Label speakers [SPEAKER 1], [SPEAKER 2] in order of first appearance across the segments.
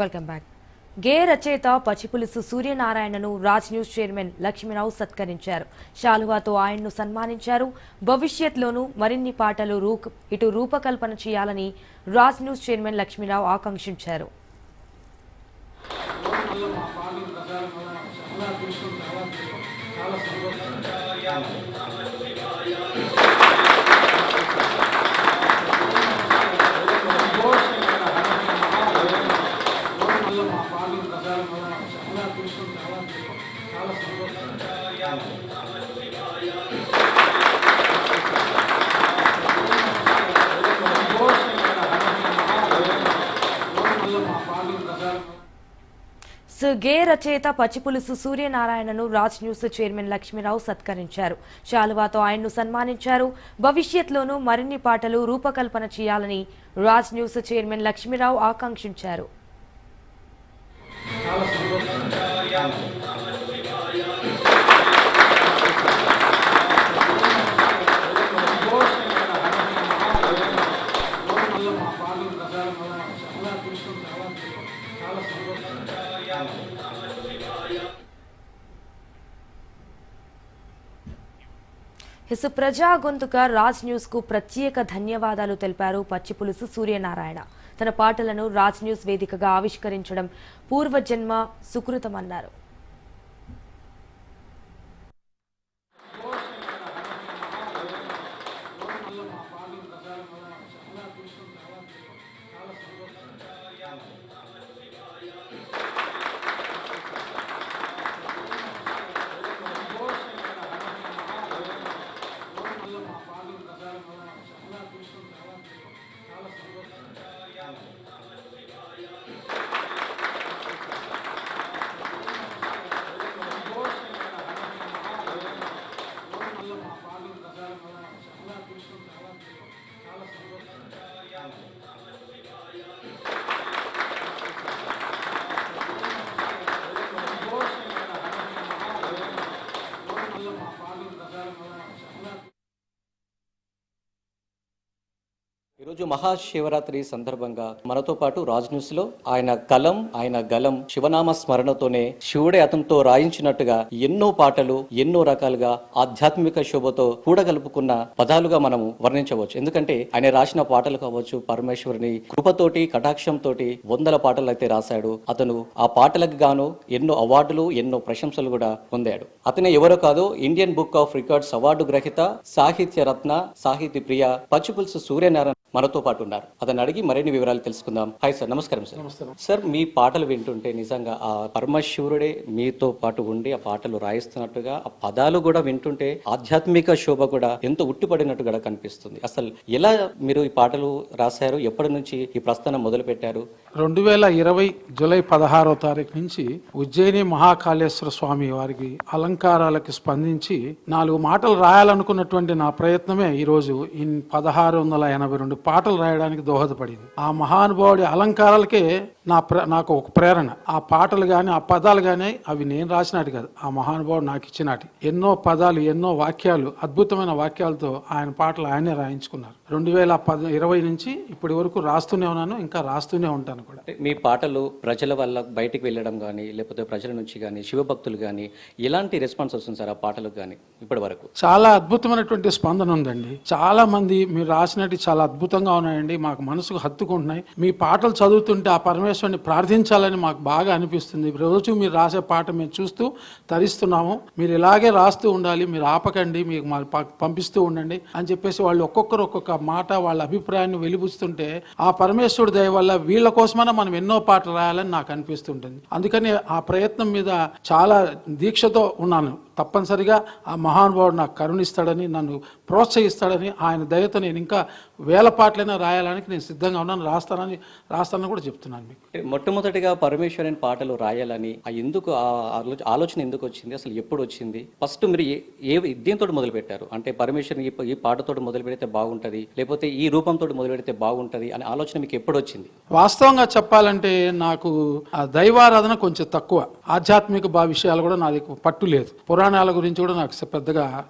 [SPEAKER 1] Welcome back గే రచయిత పచ్చిపులుసు సూర్యనారాయణను రాజ్ న్యూస్ చైర్మన్ లక్ష్మీరావు సత్కరించారు. శాలువాతో ఆయన్ను సన్మానించారు. భవిష్యత్లోనూ మరిన్ని పాటలు రూక్ ఇటు రూపకల్పన చేయాలని రాజ్ న్యూస్ చైర్మన్ లక్ష్మీరావు ఆకాంక్షించారు. సో గే రచయిత పచ్చిపులుసు సూర్యనారాయణను రాజ్ న్యూస్ చైర్మన్ లక్ష్మీరావు సత్కరించారు. శాలువాతో ఆయన్ను సన్మానించారు. భవిష్యత్లోనూ మరిన్ని పాటలు రూపకల్పన చేయాలని రాజ్ న్యూస్ చైర్మన్ లక్ష్మీరావు ఆకాంక్షించారు. హిసు ప్రజా గొంతుక రాజ్ న్యూస్కు ప్రత్యేక ధన్యవాదాలు తెలిపారు పచ్చిపులుసు సూర్యనారాయణ. తన పాటలను రాజ్ న్యూస్ వేదికగా ఆవిష్కరించడం పూర్వజన్మ సుకృతమన్నారు.
[SPEAKER 2] ఈరోజు మహాశివరాత్రి సందర్భంగా మనతో పాటు రాజ్ న్యూస్లో ఆయన కలం ఆయన గలం శివనామ స్మరణతోనే శివుడే అతనితో రాయించినట్టుగా ఎన్నో పాటలు ఎన్నో రకాలుగా ఆధ్యాత్మిక శోభతో కూడగలుపుకున్న పదాలుగా మనము వర్ణించవచ్చు. ఎందుకంటే ఆయన రాసిన పాటలు కావచ్చు పరమేశ్వరుని కృపతోటి కటాక్షంతో వందల పాటలు అయితే రాశాడు. అతను ఆ పాటలకు గాను ఎన్నో అవార్డులు ఎన్నో ప్రశంసలు కూడా పొందాడు. అతనే ఎవరో కాదు Indian book of records award గ్రహీత సాహిత్య రత్న సాహితీ ప్రియ పచ్చిపులుసు సూర్యనారాయణ మనతో పాటు ఉన్నారు. అతను అడిగి మరిన్ని వివరాలు తెలుసుకుందాం. హాయ్ సార్ నమస్కారం సార్ సార్ మీ పాటలు వింటుంటే నిజంగా ఆ పరమశివుడే మీతో పాటు ఉండి ఆ పాటలు రాయిస్తున్నట్టుగా ఆ పదాలు కూడా వింటుంటే ఆధ్యాత్మిక శోభ కూడా ఎంతో ఉట్టిపడినట్టు కూడా కనిపిస్తుంది. అసలు ఎలా మీరు ఈ పాటలు రాశారు? ఎప్పటి నుంచి ఈ ప్రస్థానం మొదలు పెట్టారు
[SPEAKER 3] రెండు వేల ఇరవై జూలై పదహారో తారీఖు నుంచి ఉజ్జయిని మహాకాళేశ్వర స్వామి వారికి అలంకారాలకు స్పందించి నాలుగు మాటలు రాయాలనుకున్నటువంటి నా ప్రయత్నమే ఈరోజు ఈ పదహారు వందల ఎనభై రెండు పాటలు రాయడానికి దోహదపడింది. ఆ మహానుభావుడి అలంకారాలకే నా ప్ర నాకు ఒక ప్రేరణ. ఆ పాటలు కానీ ఆ పదాలు కానీ అవి నేను రాసినట్టు కాదు. ఆ మహానుభావుడు నాకు ఇచ్చినటి. ఎన్నో పదాలు ఎన్నో వాక్యాలు అద్భుతమైన వాక్యాలతో ఆయన పాటలు ఆయనే రాయించుకున్నారు. రెండు వేల పద ఇరవై నుంచి ఇప్పటి వరకు రాస్తూనే ఉన్నాను ఇంకా రాస్తూనే ఉంటాను కూడా.
[SPEAKER 2] మీ పాటలు ప్రజల వల్ల బయటికి వెళ్ళడం కానీ లేకపోతే ప్రజల నుంచి కానీ శివభక్తులు కానీ ఎలాంటి రెస్పాన్స్ వస్తుంది సార్ ఆ పాటలకు కానీ ఇప్పటి వరకు?
[SPEAKER 3] చాలా అద్భుతమైనటువంటి స్పందన ఉందండి. చాలా మంది మీరు రాసినట్టు చాలా అద్భుతంగా ఉన్నాయండి. మాకు మనసుకు హత్తుకుంటున్నాయి. మీ పాటలు చదువుతుంటే ఆ పరమేశ్వరుని ప్రార్థించాలని మాకు బాగా అనిపిస్తుంది. రోజు మీరు రాసే పాట మేము చూస్తూ తరిస్తున్నాము. మీరు ఇలాగే రాస్తూ ఉండాలి మీరు ఆపకండి మీకు మా ప- పంపిస్తూ ఉండండి అని చెప్పేసి వాళ్ళు ఒక్కొక్కరు ఒక్కొక్క మాట వాళ్ళ అభిప్రాయాన్ని వెలిబుస్తుంటే ఆ పరమేశ్వరుడు దయ వల్ల వీళ్ళ కోసమైనా మనం ఎన్నో పాటలు రాయాలని నాకు అనిపిస్తుంటుంది. అందుకని ఆ ప్రయత్నం మీద చాలా దీక్షతో ఉన్నాను. తప్పనిసరిగా ఆ మహానుభావుడు నాకు కరుణిస్తాడని నన్ను ప్రోత్సహిస్తాడని ఆయన దయతో నేను ఇంకా వేల పాటలైనా రాయాలని నేను సిద్ధంగా ఉన్నాను రాస్తానని రాస్తానని కూడా చెప్తున్నాను మీకు.
[SPEAKER 2] మొట్టమొదటిగా పరమేశ్వరన్ పాటలు రాయాలని ఆ ఎందుకు ఆలోచన ఎందుకు వచ్చింది అసలు ఎప్పుడు వచ్చింది? ఫస్ట్ మీరు ఏ- ఏ దీంతో మొదలు పెట్టారు అంటే పరమేశ్వరన్ ఈ పాటతో మొదలు పెడితే బాగుంటది లేకపోతే ఈ రూపంతో మొదలు పెడితే బాగుంటది అనే ఆలోచన మీకు ఎప్పుడు వచ్చింది?
[SPEAKER 3] వాస్తవంగా చెప్పాలంటే నాకు ఆ దైవారాధన కొంచెం తక్కువ. ఆధ్యాత్మిక విషయాలు కూడా నాది పట్టు లేదు. పురాణాల గురించి కూడా నాకు పెద్దగా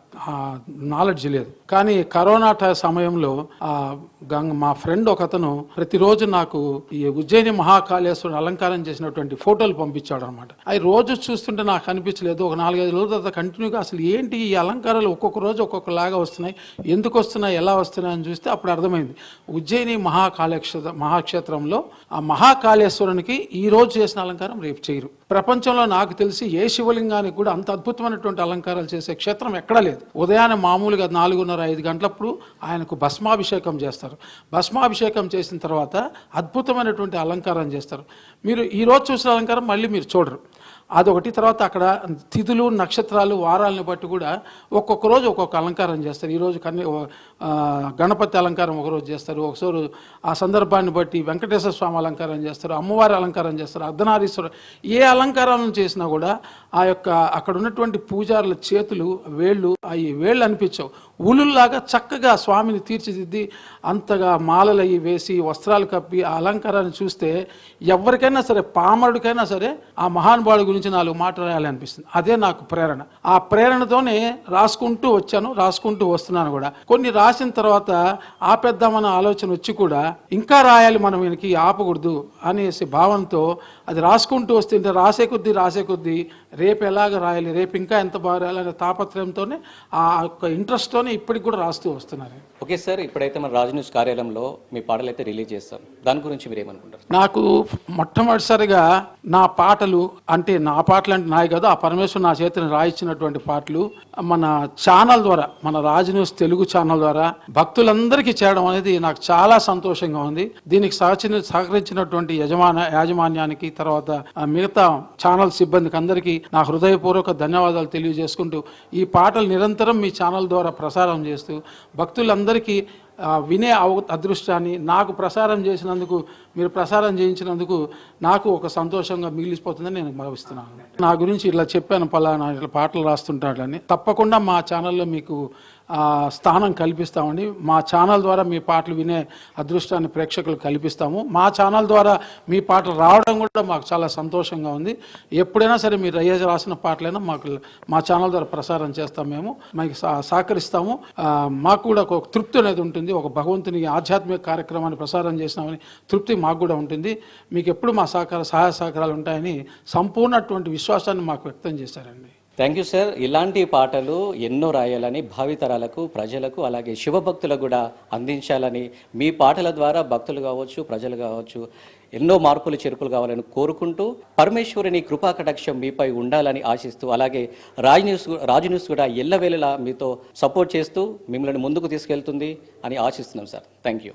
[SPEAKER 3] నాలెడ్జ్ లేదు. కానీ కరోనా ట- సమయంలో ఆ గంగ మా ఫ్రెండ్ ఒక అతను ప్రతిరోజు నాకు ఈ ఉజ్జయిని మహాకాళేశ్వరుని అలంకారం చేసినటువంటి ఫోటోలు పంపించాడు అనమాట అవి రోజు చూస్తుంటే నాకు అనిపించలేదు. ఒక నాలుగైదు రోజుల తర్వాత కంటిన్యూగా అసలు ఏంటి ఈ అలంకారాలు ఒక్కొక్క రోజు ఒక్కొక్కలాగా వస్తున్నాయి ఎందుకు వస్తున్నాయి ఎలా వస్తున్నాయి అని చూస్తే అప్పుడు అర్థమైంది. ఉజ్జయిని మహాకాళేక్ష మహాక్షేత్రంలో ఆ మహాకాళేశ్వరునికి ఈ రోజు చేసిన అలంకారం రేపు చేయరు. ప్రపంచంలో నాకు తెలిసి ఏ శివలింగానికి కూడా అంత అద్భుతమైనటువంటి అలంకారాలు చేసే క్షేత్రం ఎక్కడా లేదు. ఉదయాన్నే మామూలుగా నాలుగున్నర ఐదు గంటలప్పుడు ఆయనకు భస్మాభిషేకం చేస్తారు. భస్మాభిషేకం చేసిన తర్వాత అద్భుతమైనటువంటి అలంకారం చేస్తారు. మీరు ఈరోజు చూసిన అలంకారం మళ్ళీ మీరు చూడరు. అదొకటి. తర్వాత అక్కడ తిథులు నక్షత్రాలు వారాలను బట్టి కూడా ఒక్కొక్క రోజు ఒక్కొక్క అలంకారం చేస్తారు. ఈరోజు కన్య గణపతి అలంకారం ఒకరోజు చేస్తారు. ఒకసారి ఆ సందర్భాన్ని బట్టి వెంకటేశ్వర స్వామి అలంకారం చేస్తారు అమ్మవారి అలంకారం చేస్తారు అర్ధనారీశ్వర ఏ అలంకారాలను చేసినా కూడా ఆ యొక్క అక్కడ ఉన్నటువంటి పూజారుల చేతులు వేళ్ళు అవి వేళ్ళు అనిపించవు. ఉలుల్లాగా చక్కగా స్వామిని తీర్చిదిద్ది అంతగా మాలలు వేసి వస్త్రాలు కప్పి ఆ అలంకారాన్ని చూస్తే ఎవరికైనా సరే పామరుడికైనా సరే ఆ మహానుభావుడి గురించి నాలుగు మాటలు రాయాలి అనిపిస్తుంది. అదే నాకు ప్రేరణ. ఆ ప్రేరణతోనే రాసుకుంటూ వచ్చాను రాసుకుంటూ వస్తున్నాను కూడా. కొన్ని రాసిన తర్వాత ఆపేద్దామన్న ఆలోచన వచ్చి కూడా ఇంకా రాయాలి మనం ఈయనకి ఆపకూడదు అనేసి భావంతో అది రాసుకుంటూ వస్తుంటే రాసే కొద్దీ రాసే కొద్దీ రేపు ఎలాగ రాయాలి రేపు ఇంకా ఎంత బాగా రాయాలనే తాపత్రయంతోనే ఆ యొక్క ఇంట్రెస్ట్తోనే ఇప్పటికి కూడా రాస్తూ వస్తున్నారు.
[SPEAKER 2] ఓకే సార్ ఇప్పుడైతే మన రాజ్ న్యూస్ కార్యాలయంలో మీ పాటలు అయితే రిలీజ్ చేస్తాం. దాని గురించి మీరు ఏమనుకుంటారు
[SPEAKER 3] నాకు మొట్టమొదటిసారిగా నా పాటలు అంటే నా పాటలు అంటే నాయి కదా ఆ పరమేశ్వరు నా చేతిని రాయించినటువంటి పాటలు మన ఛానల్ ద్వారా మన రాజ్ న్యూస్ తెలుగు ఛానల్ ద్వారా భక్తులందరికీ చేరడం అనేది నాకు చాలా సంతోషంగా ఉంది. దీనికి సహచరి సహకరించినటువంటి యజమాన యాజమాన్యానికి తర్వాత ఆ మిగతా ఛానల్ సిబ్బందికి అందరికీ నా హృదయపూర్వక ధన్యవాదాలు తెలియజేసుకుంటూ ఈ పాటలు నిరంతరం మీ ఛానల్ ద్వారా ప్రసారం చేస్తూ భక్తులందరూ అందరికీ వినే అవ అదృష్టాన్ని నాకు ప్రసారం చేసినందుకు మీరు ప్రసారం చేయించినందుకు నాకు ఒక సంతోషంగా మిగిలిపోతుందని నేను భావిస్తున్నాను. నా గురించి ఇలా చెప్పాను పలానా ఇట్లా పాటలు రాస్తుంటాడని. తప్పకుండా మా ఛానల్లో మీకు స్థానం కల్పిస్తామండి. మా ఛానల్ ద్వారా మీ పాటలు వినే అదృష్టాన్ని ప్రేక్షకులు కల్పిస్తాము. మా ఛానల్ ద్వారా మీ పాటలు రావడం కూడా మాకు చాలా సంతోషంగా ఉంది. ఎప్పుడైనా సరే మీరు అయ్యే రాసిన పాటలైనా మాకు మా ఛానల్ ద్వారా ప్రసారం చేస్తాం మేము. మాకు సహకరిస్తాము. మాకు కూడా ఒక తృప్తి అనేది ఉంటుంది. ఒక భగవంతుని ఆధ్యాత్మిక కార్యక్రమాన్ని ప్రసారం చేసినామని తృప్తి మాకు కూడా ఉంటుంది. మీకు ఎప్పుడు మా సహకార సహాయ సహకారాలు ఉంటాయని సంపూర్ణటువంటి విశ్వాసాన్ని మాకు వ్యక్తం చేశారండి.
[SPEAKER 2] Thank you sir. ఇలాంటి పాటలు ఎన్నో రాయాలని భావితరాలకు ప్రజలకు అలాగే శివభక్తులకు కూడా అందించాలని మీ పాటల ద్వారా భక్తులు కావచ్చు ప్రజలు కావచ్చు ఎన్నో మార్పులు చేర్పులు కావాలని కోరుకుంటూ పరమేశ్వరుని కృపా కటాక్షం మీపై ఉండాలని ఆశిస్తూ అలాగే రాజ్ న్యూస్ రాజు న్యూస్ కూడా ఎల్లవేళలా మీతో సపోర్ట్ చేస్తూ మిమ్మల్ని ముందుకు తీసుకెళ్తుంది అని ఆశిస్తున్నాం సార్. Thank you.